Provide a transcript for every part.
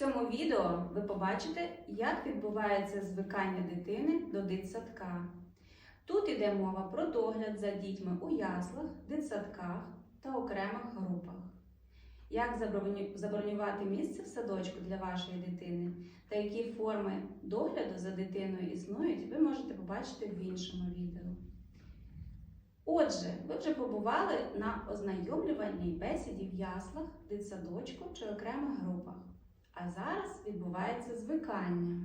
цьому відео ви побачите, як відбувається звикання дитини до дитсадка. Тут йде мова про догляд за дітьми у яслах, дитсадках та окремих групах. Як забронювати місце в садочку для вашої дитини та які форми догляду за дитиною існують, ви можете побачити в іншому відео. Отже, ви вже побували на ознайомлювальній бесіді в яслах, дитсадочку чи окремих групах. А зараз відбувається звикання.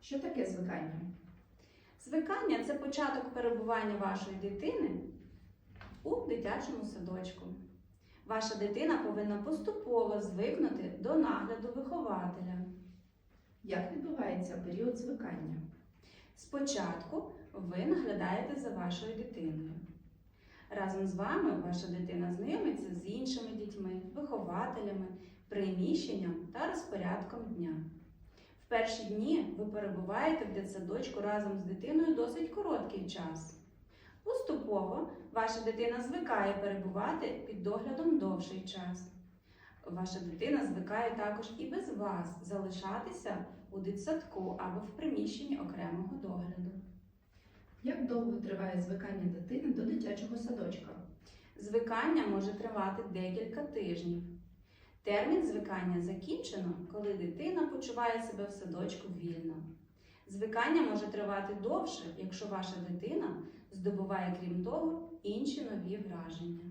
Що таке звикання? Звикання це початок перебування вашої дитини у дитячому садочку. Ваша дитина повинна поступово звикнути до нагляду вихователя. Як відбувається період звикання? Спочатку ви наглядаєте за вашою дитиною. Разом з вами ваша дитина знайомиться з іншими дітьми, вихователями, приміщенням та розпорядком дня. В перші дні ви перебуваєте в дитсадочку разом з дитиною досить короткий час. Поступово ваша дитина звикає перебувати під доглядом довший час. Ваша дитина звикає також і без вас залишатися у дитсадку або в приміщенні окремого догляду. Як довго триває звикання дитини до дитячого садочка? Звикання може тривати декілька тижнів. Термін звикання закінчено, коли дитина почуває себе в садочку вільно. Звикання може тривати довше, якщо ваша дитина здобуває, крім того, інші нові враження.